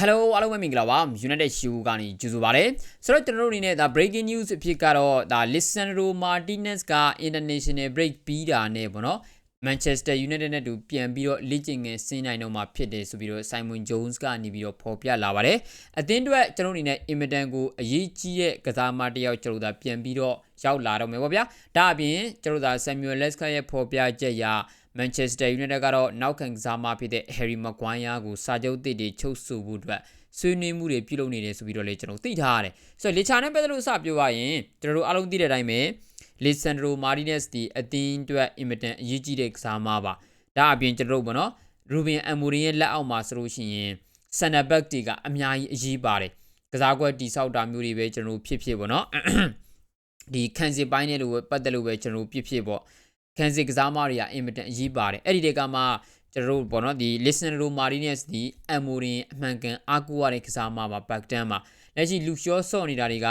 Hello အားလုံးပဲမင်္ဂလာပါ United Show ကနေကြိုဆိုပါရစေဆိုတော့ကျွန်တော်တို့အနေနဲ့ဒါ breaking news အဖြစ်ကတော့ဒါ Lisandro Martinez က international break ပြီးတာနဲ့ပေါ့နော် Manchester United နဲ့တူပြန်ပြီးတော့လေ့ကျင့်ငယ်ဆင်းနိုင်တော့မှာဖြစ်တယ်ဆိုပြီးတော့ Simon Jones ကနေပြီးတော့ဖော်ပြလာပါတယ်အသင်းအတွက်ကျွန်တော်အနေနဲ့ Immediate ကိုအရေးကြီးတဲ့ကစားမတစ်ယောက်ကျွန်တော်တို့ဒါပြန်ပြီးတော့ရောက်လာတော့မယ်ပေါ့ဗျာဒါအပြင်ကျွန်တော်တို့ဒါ Samuel Lesker ရဲ့ဖော်ပြချက်အရ Manchester United ကတော့နောက်ခံကစားမဖြစ်တဲ့ Harry Maguire ကိုစာချုပ်သစ်တွေချုပ်ဆိုဖို့အတွက်ဆွေးနွေးမှုတွေပြုလုပ်နေတယ်ဆိုပြီးတော့လည်းကျွန်တော်သိထားရတယ်ဆိုတော့လေချာနဲ့ပတ်သက်လို့စပြောရရင်ကျွန်တော်တို့အားလုံးသိတဲ့အတိုင်းပဲ Lisandro Martinez ဒီအသင်းအတွက် immediate အရေးကြီးတဲ့ကစားမပါဒါအပြင်ကျွန်တော်တို့ပေါ့နော် Ruben Amorim ရဲ့လက်အောက်မှာဆိုလို့ရှိရင် center back တွေကအများကြီးအရေးပါတယ်ကစားကွက်တိဆောက်တာမျိုးတွေပဲကျွန်တော်တို့ဖြစ်ဖြစ်ပေါ့နော်ဒီခံစစ်ပိုင်းနဲ့လို့ပတ်သက်လို့ပဲကျွန်တော်တို့ဖြစ်ဖြစ်ပေါ့ ခံစစ်ကစားမတွေကအင်မတန်အရေးပါတယ်အဲ့ဒီတကမှကျွန်တော်တို့ပေါ့နော်ဒီ listener Martinez ဒီ Amorim အမှန်ကန်အားကိုးရတဲ့ကစားမပါ back down မှာလက်ရှိလူရှော့ဆော့နေတာတွေက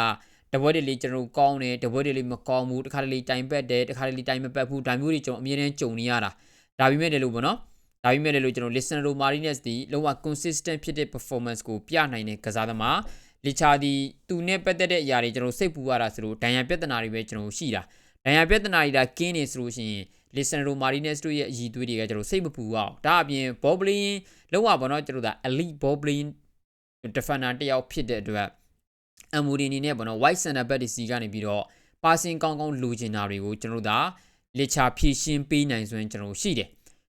တပွဲတလေကျွန်တော်တို့ကောင်းတယ်တပွဲတလေမကောင်းဘူးတခါတလေတိုင်ပတ်တယ်တခါတလေတိုင်မပတ်ဘူးဒါမျိုးတွေကျွန်တော်အမြဲတမ်းကြုံနေရတာဒါပေမဲ့လည်းလို့ပေါ့နော်ဒါပေမဲ့လည်းလို့ကျွန်တော် listener Martinez ဒီလုံးဝ consistent ဖြစ်တဲ့ performance ကိုပြနိုင်တဲ့ကစားသမားလီချာဒီသူနဲ့ပတ်သက်တဲ့အရာတွေကျွန်တော်စိတ်ပူရတာဆိုလို့ဒဏ်ရာပြဿနာတွေပဲကျွန်တော်ရှိတာ ဒဏ်ရာပြဿနာတွေဒါကင်းနေဆိုလို့ရှိရင် Lisandro Martinez တို့ရဲ့အည်သွေးတွေကကျွန်တော်စိတ်မပူအောင်ဒါအပြင် Boblin လုံးဝပေါ့နော်ကျွန်တော်ဒါ elite Boblin defender တယောက်ဖြစ်တဲ့အတွက်အမူဒီနီနဲ့ပေါ့နော် white center back ဒီစီကနေပြီးတော့ passing ကောင်းကောင်းလိုချင်တာတွေကိုကျွန်တော်ဒါလက်ချဖြည့်ရှင်းပေးနိုင်ဆိုရင်ကျွန်တော်ရှိတယ်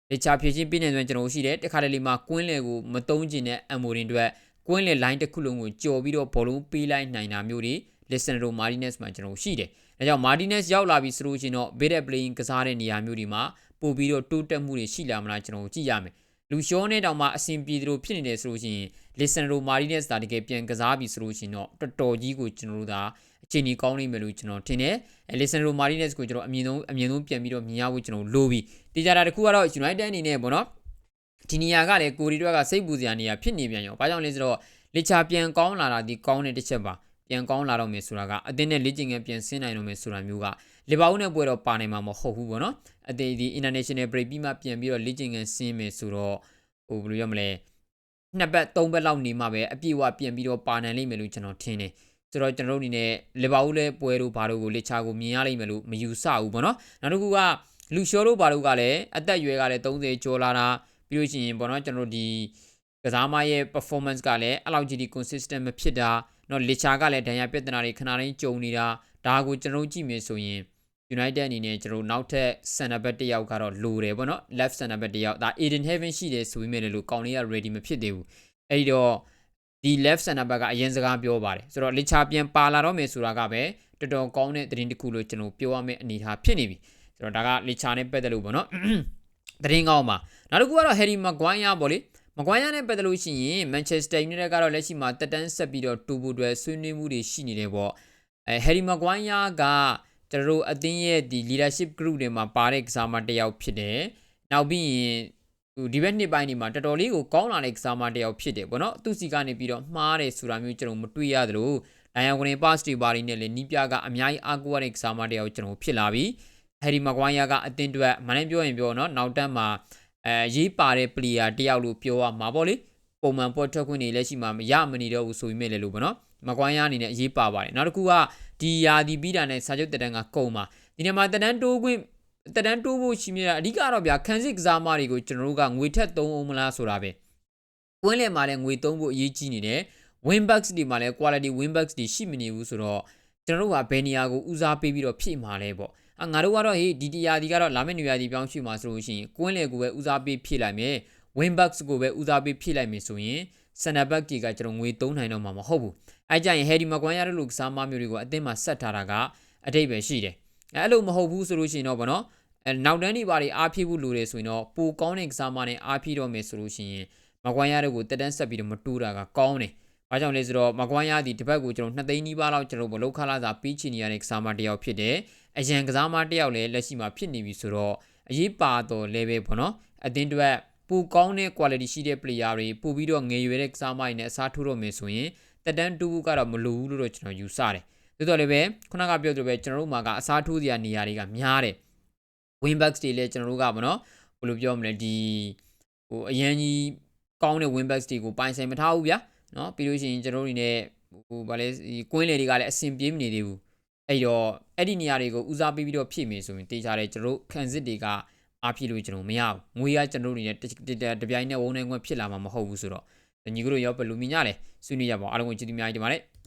လက်ချဖြည့်ရှင်းပေးနိုင်ဆိုရင်ကျွန်တော်ရှိတယ်တခါတလေမှာကွင်းလေကိုမတုံးကျင်တဲ့အမူဒီအတွက်ကွင်းလေ line တစ်ခုလုံးကိုကြော်ပြီးတော့ဘောလုံးပေးလိုက်နိုင်တာမျိုးတွေ Lisandro Martinez မှာကျွန်တော်ရှိတယ်ဒါကြောင့် Martinez ရောက်လာပြီဆိုလို့ရှိရင်တော့ better playing ကစားတဲ့နေရာမျိုးတွေမှာပို့ပြီးတော့တိုးတက်မှုတွေရှိလာမလားကျွန်တော်ကြည့်ရမယ်လူရှောနဲ့တောင်မှအဆင်ပြေသလိုဖြစ်နေတယ်ဆိုလို့ရှိရင် Lisandro Martinez ဒါတကယ်ပြန်ကစားပြီဆိုလို့ရှိရင်တော့တော်တော်ကြီးကိုကျွန်တော်တို့ဒါအခြေအနေကောင်းနေမယ်လို့ကျွန်တော်ထင်တယ်။ Lisandro Martinez ကိုကျွန်တော်အမြင်ဆုံးအမြင်ဆုံးပြန်ပြီးတော့မြင်ရဖို့ကျွန်တော်လိုပြီးတည်ကြတာတခုကတော့ United အနေနဲ့ပေါ့နော်ဒီနေရာကလည်းကိုရီတွက်ကစိတ်ပူစရာနေရာဖြစ်နေပြန်ရော။ဘာကြောင့်လဲဆိုတော့လက်ချပြန်ကောင်းလာတာဒီကောင်းတဲ့တစ်ချက်ပါ။ ပြန်ကောင်းလာတော့မယ်ဆိုတာကအသင်းနဲ့လေ့ကျင့်ခန်းပြန်ဆင်းနိုင်တော့မယ်ဆိုတာမျိုးကလီဗာပူးနဲ့ပွဲတော့ပါနိုင်မှာမဟုတ်ဘူးပေါ့နော်အသင်းဒီ international break ပြီးမှပြန်ပြီးတော့လေ့ကျင့်ခန်းဆင်းမယ်ဆိုတော့ဟိုဘယ်လိုရမလဲနှစ်ပတ်သုံးပတ်လောက်နေမှပဲအပြည့်အဝပြန်ပြီးတော့ပါနိုင်လိမ့်မယ်လို့ကျွန်တော်ထင်တယ်ဆိုတော့ကျွန်တော်တို့အနေနဲ့လီဗာပူးလည်းပွဲတို့ဘာတို့ကိုလက်ချာကိုမြင်ရလိမ့်မယ်လို့မယူဆဘူးပေါ့နော်နောက်တစ်ခုကလူရှောတို့ဘာတို့ကလည်းအသက်အရွယ်ကလည်း30ကျော်လာတာပြီးလို့ရှိရင်ပေါ့နော်ကျွန်တော်တို့ဒီကစားမရဲ့ performance ကလည်းအလောက်ကြီးဒီ consistent မဖြစ်တာ နော်လီချာကလည်းဒဏ်ရာပြဿနာတွေခဏတိုင်းကြုံနေတာဒါကိုကျွန်တော်ကြည့်မယ်ဆိုရင် United အနေနဲ့ကျွန်တော်နောက်ထပ် center back တစ်ယောက်ကတော့လိုတယ်ပေါ့နော် left center back တစ်ယောက်ဒါ Eden Heaven ရှိတယ်ဆိုပေမဲ့လည်းကောင်းလေးက ready မဖြစ်သေးဘူးအဲ့ဒီတော့ဒီ left center back ကအရင်စကားပြောပါတယ်ဆိုတော့လီချာပြန်ပါလာတော့မယ်ဆိုတာကပဲတော်တော်ကောင်းတဲ့သတင်းတစ်ခုလို့ကျွန်တော်ပြောရမယ့်အနေအထားဖြစ်နေပြီဆိုတော့ဒါကလီချာနဲ့ပတ်သက်လို့ပေါ့နော်သတင်းကောင်းပါနောက်တစ်ခုကတော့ Harry Maguire ပေါ့လေ မကွိုင်းယာနဲ့ပတ်သက်လို့ရှိရင် Manchester United ကတော့လက်ရှိမှာတက်တန်းဆက်ပြီးတော့တူဖို့အတွက်ဆွေးနွေးမှုတွေရှိနေတယ်ပေါ့အဲ Harry Maguire ကကျွန်တော်တို့အသင်းရဲ့ဒီ leadership group တွေမှာပါတဲ့ကစားမတစ်ယောက်ဖြစ်တယ်နောက်ပြီးရင်ဟိုဒီဘက်နှစ်ပိုင်းဒီမှာတော်တော်လေးကိုကောင်းလာတဲ့ကစားမတစ်ယောက်ဖြစ်တယ်ပေါ့နော်သူစီကနေပြီးတော့မှားတယ်ဆိုတာမျိုးကျွန်တော်မတွေ့ရသလိုဒိုင်ယန်ဝင်ပါစတီဘာရီနဲ့လည်းနီးပြကအများကြီးအားကိုးရတဲ့ကစားမတစ်ယောက်ကျွန်တော်ဖြစ်လာပြီဟယ်ရီမကွိုင်းယာကအသင်းအတွက်မနိုင်ပြောရင်ပြောနော်နောက်တက်မှာ အဲရေးပါတဲ့ player တယောက်လို့ပြောရမှာပေါ့လေပုံမှန်ပေါ်ထွက်ခွင့်တွေလက်ရှိမှာမရမနေတော့ဘူးဆိုပေမဲ့လည်းလို့ပေါ့နော်မကွိုင်းရအနေနဲ့အရေးပါပါတယ်နောက်တစ်ခုကဒီယာဒီပြီးတာနဲ့စာချုပ်တက်တန်းကကုန်ပါဒီနေ့မှာတက်တန်းတိုးခွင့်တက်တန်းတိုးဖို့ရှိမြတာအဓိကတော့ဗျာခန်းစစ်ကစားမတွေကိုကျွန်တော်တို့ကငွေထက်သုံးအောင်မလားဆိုတာပဲဝင်းလယ်မှာလည်းငွေသုံးဖို့အရေးကြီးနေတယ် win bucks ဒီမှာလည်း quality win bucks ဒီရှိမနေဘူးဆိုတော့ကျွန်တော်တို့ကဘယ်နေရာကိုဦးစားပေးပြီးတော့ဖြည့်မှာလဲပေါ့ အငါတို့ကတော့ဟေးဒီတရာဒီကတော့လာမယ့်နေရာဒီပြောင်းရွှေ့မှာဆိုလို့ရှိရင်ကွင်းလေကိုပဲဦးစားပေးဖြည့်လိုက်မယ် win bucks ကိုပဲဦးစားပေးဖြည့်လိုက်မယ်ဆိုရင် center back တွေကကျွန်တော်ငွေ3နိုင်တော့မှာမဟုတ်ဘူးအဲကြရင် Harry Maguire တို့လိုကစားမမျိုးတွေကိုအသင်းမှာဆက်ထားတာကအတိတ်ပဲရှိတယ်အဲအဲ့လိုမဟုတ်ဘူးဆိုလို့ရှိရင်တော့ဗောနော်အဲနောက်တန်းဒီပါတွေအားဖြည့်ဖို့လိုတယ်ဆိုရင်တော့ပိုကောင်းတဲ့ကစားမနဲ့အားဖြည့်တော့မယ်ဆိုလို့ရှိရင် Maguire တို့ကိုတက်တန်းဆက်ပြီးတော့မတူးတာကကောင်းတယ်ဘာကြောင့်လဲဆိုတော့မကွမ်းရသည်တစ်ပတ်ကိုကျွန်တော်2သိန်းနီးပါးလောက်ကျွန်တော်ဘလုတ်ခလာစာပြီးချင်နေရတဲ့ကစားမတစ်ယောက်ဖြစ်တယ်။ အရန်ကစားမတယောက်လည်းလက်ရှိမှာဖြစ်နေပြီဆိုတော့အရေးပါတော့ level ပေါ့နော်အသင်းအတွက်ပူကောင်းတဲ့ quality ရှိတဲ့ player တွေပို့ပြီးတော့ငယ်ရွယ်တဲ့ကစားမိုင်းနဲ့အစားထိုးတော့မယ်ဆိုရင်တက်တန်းတူဘူးကတော့မလိုဘူးလို့တော့ကျွန်တော်ယူဆတယ်။သို့တော်လည်းပဲခုနကပြောသလိုပဲကျွန်တော်တို့မှာကအစားထိုးစရာနေရာတွေကများတယ်။ wing backs တွေလည်းကျွန်တော်တို့ကပေါ့နော်ဘယ်လိုပြောမလဲဒီဟိုအရန်ကြီးကောင်းတဲ့ wing backs တွေကိုပိုင်ဆိုင်မထားဘူးဗျာ။နော်ပြီးလို့ရှိရင်ကျွန်တော်တို့နေနဲ့ဟိုဗာလဲဒီကွင်းလေတွေကလည်းအဆင်ပြေမနေသေးဘူး။ အဲ့တော့အဲ့ဒီနေရာတွေကိုဦးစားပေးပြီးတော့ဖြည့်မယ်ဆိုရင်တေချာတယ်ကျွန်တော်တို့ခံစစ်တွေကအားဖြည့်လို့ကျွန်တော်မရဘူးငွေရကျွန်တော်တို့အနေနဲ့တပြိုင်နဲ့ဝုန်းနိုင်ခွင့်ဖြစ်လာမှာမဟုတ်ဘူးဆိုတော့ညီကတို့ရောဘယ်လိုမြင်ကြလဲဆွေးနွေးကြပါအောင်အားလုံးကိုကျေးဇူးများကြီးတင်ပါတယ်